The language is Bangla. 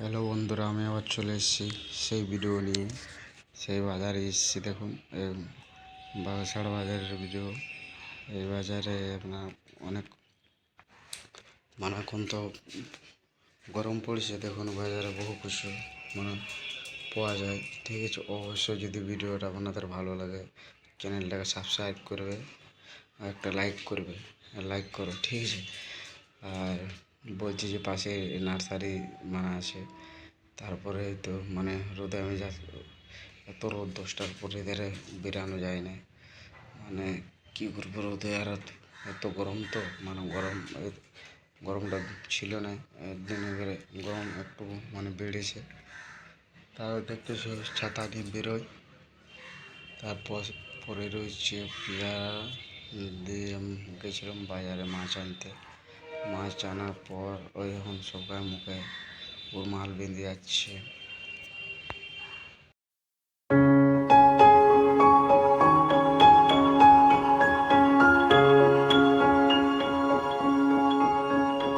হ্যালো বন্ধুরা, আমি আবার চলে এসেছি সেই ভিডিও নিয়ে। সেই বাজারে এসেছি, দেখুন বাগাসাড় বাজারের ভিডিও এই বাজারে আপনার অনেক মানে এখন তো গরম পড়ছে, দেখুন, বাজারে বহু কিছু মানে পাওয়া যায়। ঠিক আছে, অবশ্যই যদি ভিডিওটা আপনাদের ভালো লাগে, চ্যানেলটাকে সাবস্ক্রাইব করবে, আর একটা লাইক করবে লাইক করো, ঠিক আছে। বলছি যে পাশে নার্সারি মানে আছে। তারপরে তো মানে রোদে আমি যা এত রোদ, দশটার পরে ধরে বেরানো যায় না। মানে কী করব রোদে? আর এত- গরম তো মানে গরম গরমটা ছিল না। একদিন এবারে গরম একটু মানে বেড়েছে। তাও দেখতেছি ছাতা নিয়ে বেরোয়। তারপর পরে রয়েছে পেয়ারা। দিয়ে গেছিলাম বাজারে মাছ আনতে। মাছ আনার পর ওই এখন সবাই মুখে রুমাল মাল বেঁধে যাচ্ছে।